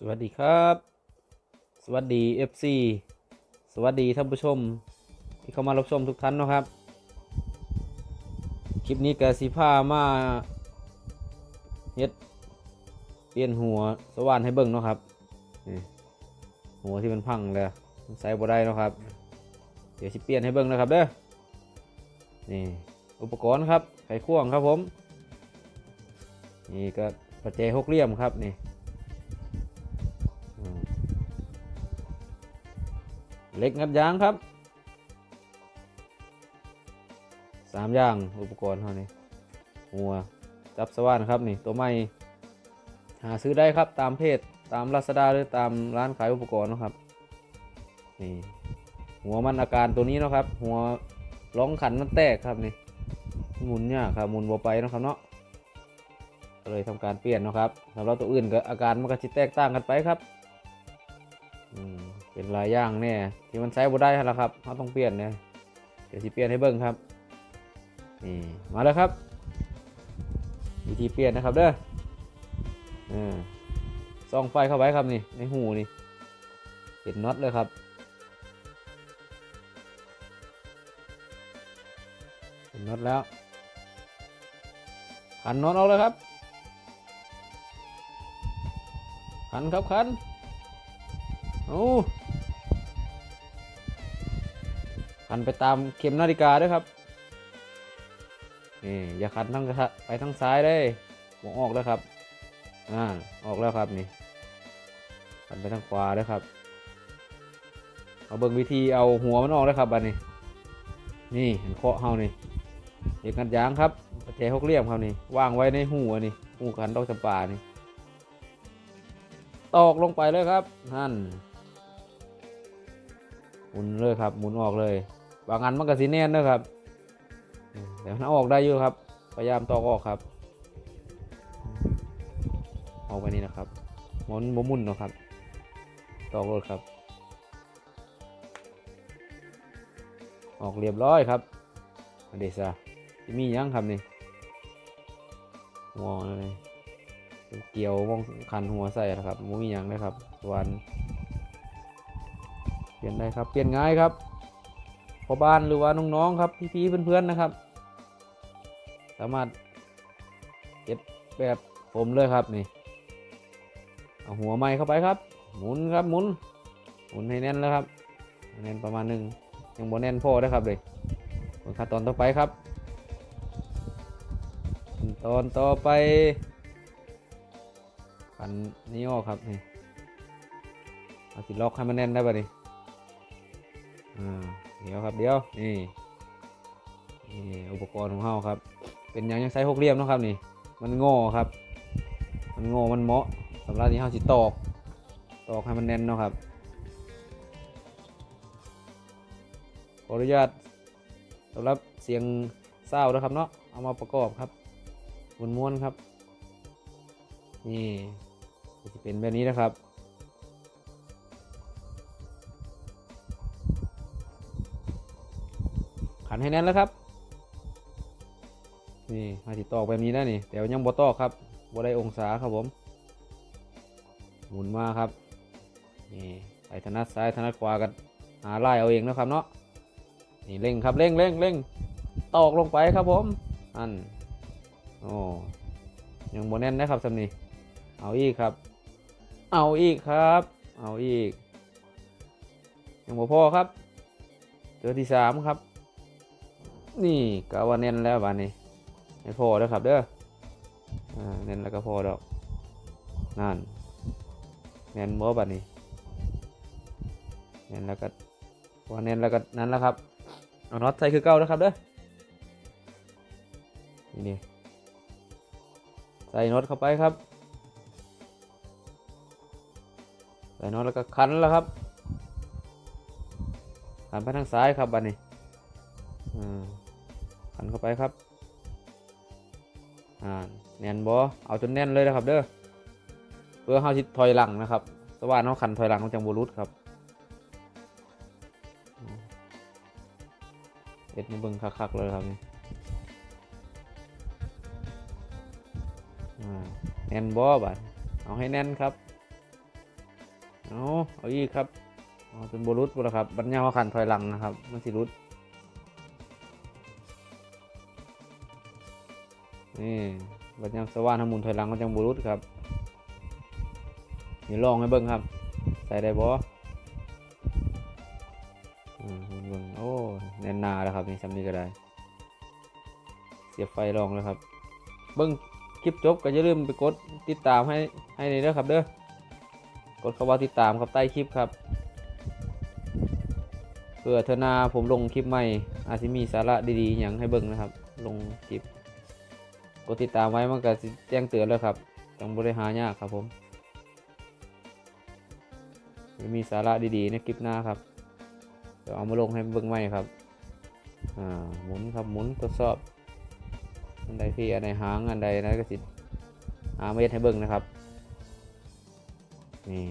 สวัสดีครับ สวัสดี FC สวัสดีท่านผู้ชม ที่เข้ามารับชมทุกท่านเนาะครับ คลิปนี้กสิพามาเฮ็ดเปลี่ยนหัวสว่านให้เบิ่งเนาะครับนี่หัวที่มันพังเลยมันใส่บ่ได้เนาะครับ เดี๋ยวสิเปลี่ยนให้เบิ่งนะครับเด้อนี่อุปกรณ์ครับไขควงครับผม นี่ก็ปัจจัยหกเหลี่ยมครับนี่ เหล็กงัดยางครับสามอย่างอุปกรณ์เท่านี้หัวจับสว่านครับนี่ตัวใหม่หาซื้อได้ครับตามเพจตามลาซาด้าหรือตามร้านขายอุปกรณ์นะครับนี่หัวมันอาการตัวนี้นะครับ หัวร้องขันมันแตกครับนี่หมุนเนี่ยากครับหมุนบ่ไปนะครับเนาะก็เลยทำการเปลี่ยนนะครับสำหรับตัวอื่นก็อาการมันก็จะแตกต่างกันไปครับ อืมเป็นหลายอย่างแน่ที่มันใช้บ่ได้แล้วครับเราต้องเปลี่ยนเนี่ยเดี๋ยวสิเปลี่ยนให้เบิ่งครับนี่มาแล้วครับ วิธีเปลี่ยนนะครับเด้อเออส่องไฟเข้าไว้ครับนี่ในหูนี่เห็นน็อตเลยครับเห็นน็อตแล้วขันน็อตออกเลยครับขันครับขัน โอ้หันไปตามเข็มนาฬิกาด้วยครับนี่อย่าขันทั้งทะไปทั้งซ้ายเลยผมออกแล้วครับอ่าออกแล้วครับนี่หันไปทางขวาด้วยครับ เอาเบิ่งวิธีเอาหัวมันออกเลยครับบัดนี้ นี่เห็นเคาะเฮานี่เด็กงัดยางครับแจหกเหลี่ยมครับนี่วางไว้ในหูอันนี่หูขันดอกจำปานี่ตอกลงไปเลยครับนั่น มุนเลยครับหมุนออกเลย บางอันมันก็สีแน่นนะครับแต่มันออกได้อยู่ครับ พยายามตอกออกครับออกไปนี่นะครับหมุนหมุนนะครับ ตอกรถครับ ออกเรียบร้อยครับอันเดซ่ามียังครับนี่มองเลยเกี่ยวมองคันหัวใส่นะครับมุ้ยยังนะครับส่วน ลี่ยนได้ครับ เปลี่ยนง่ายครับพอบ้านหรือว่าน้องๆครับพี่ๆเพื่อนๆนะครับ สามารถเก็บแบบผมเลยครับนี่เอาหัวไม้เข้าไปครับ หมุนครับหมุนหมุนให้แน่นแล้วครับแน่นประมาณหนึ่งยังบ่แน่นพอนะครับเลยขั้นตอนต่อไปครับขั้นตอนต่อไปขันนี้ออกครับนี่เอาสิล็อกให้มันแน่นได้ป่ะนี่ อ่าเดี๋ยวครับเดี๋ยวนี่นี่อุปกรณ์ของเราครับ เป็นอย่างยังใช้หกเหลี่ยมเนาะครับนี่ มันงอครับ มันงอมันเหมาะสำหรับที่เราสิตอกตอกให้มันแน่นเนาะครับขออนุญาตสำหรับเสียงเศร้านะครับเนาะเอามาประกอบครับม้วนๆครับ นี่จะเป็นแบบนี้นะครับ นให้แน่นแล้วครับ นี่มาติดตอกแบบนี้นะนี่ แต่ยังบ่ตอกครับบ่ได้องศาครับผม หมุนมาครับ นี่ไปถนัดซ้ายถนัดขวากันหาไล่เอาเองนะครับเนาะ นี่เร่งครับเร่งเร่งเร่งตอกลงไปครับผม อัน โอ้ ยังบ่แน่นนะครับสำนีเอาอีกครับ เอาอีกครับ เอาอีกยังบ่พอครับ เจอที่สามครับ นี่ก็ว่าเน้นแล้วบานนี้ไม่พอแล้วครับเด้ออเน้นแล้วก็พอดอกนั่นเน้นบ่บานนี้เน้นแล้วก็พอเน้นแล้วก็นั่นแล้วครับเอาน็อตใส่คือเก่าแล้วครับเด้อนี่นี่ใส่น็อตเข้าไปครับใส่น็อตแล้วก็คันแล้วครับคันไปทางซ้ายครับบัดนี้อืม คันเข้าไปครับอ่าแน่นบอเอาจนแน่นเลยนะครับ เด้อเพื่อเขาชิดถอยหลังนะครับสว่านเขาคันถอยหลังของจังบรุษครับเอ็ดมาเบิ่งคักๆเลยครับนี่อ่าแน่นบอบัดเอาให้แน่นครับ เอาเอาอีกครับเอาเป็นบรุษบุรครับบัญญัติว่าขันถอยหลังนะครับ มันสิรุด นี่บัญญัติสว่านทำมุนถอยหลังก็จังบรุษครับนี่ลองให้เบิ่งครับ ใส่ได้บ่อืมเบิ่งโอ้แน่นหนาแล้วครับนี่ซ้ำนี้ก็ได้ เสียบไฟลองแล้วครับ เบิ่งคลิปจบก็อย่าลืมไปกดติดตามให้ให้ในเด้อครับเด้อกดคำว่าติดตามครับใต้คลิปครับเพื่อเทอหนาผมลงคลิปใหม่อาจจะมีสาระดีๆอย่างให้เบิ่งนะครับ ลงคลิป กดติดตามไว้มันก็แจ้งเตือนแล้วครับจังบริหารยากครับผมจะมีสาระดีๆในคลิปหน้าครับเดี๋ยวเอามาลงให้เบิ่งใหม่ครับ อ่าหมุนครับหมุนทดสอบอันใดพี่อันใดหางอันใดนะก็สิหามาเม็ดให้เบิ่งนะครับนี่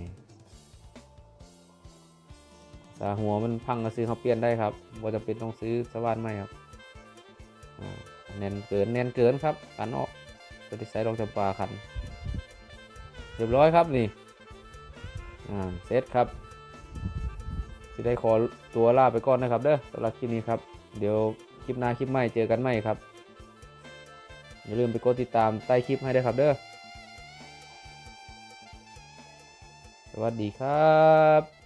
สาหัวมันพังก็ซื้อเขาเปลี่ยนได้ครับว่าจะเป็นต้องซื้อสว่านใหม่ครับอ่า แน่นเกินแน่นเกินครับขันออกตัวที่ใส่รองจำปาขัน เรียบร้อยครับนี่อ่าเสร็จครับสิได้ขอตัวลาไปก่อนนะครับเด้อสำหรับคลิปนี้ครับ เดี๋ยวคลิปหน้าคลิปใหม่เจอกันใหม่ครับ อย่าลืมไปกดติดตามใต้คลิปให้ด้วยครับเด้อสวัสดีครับ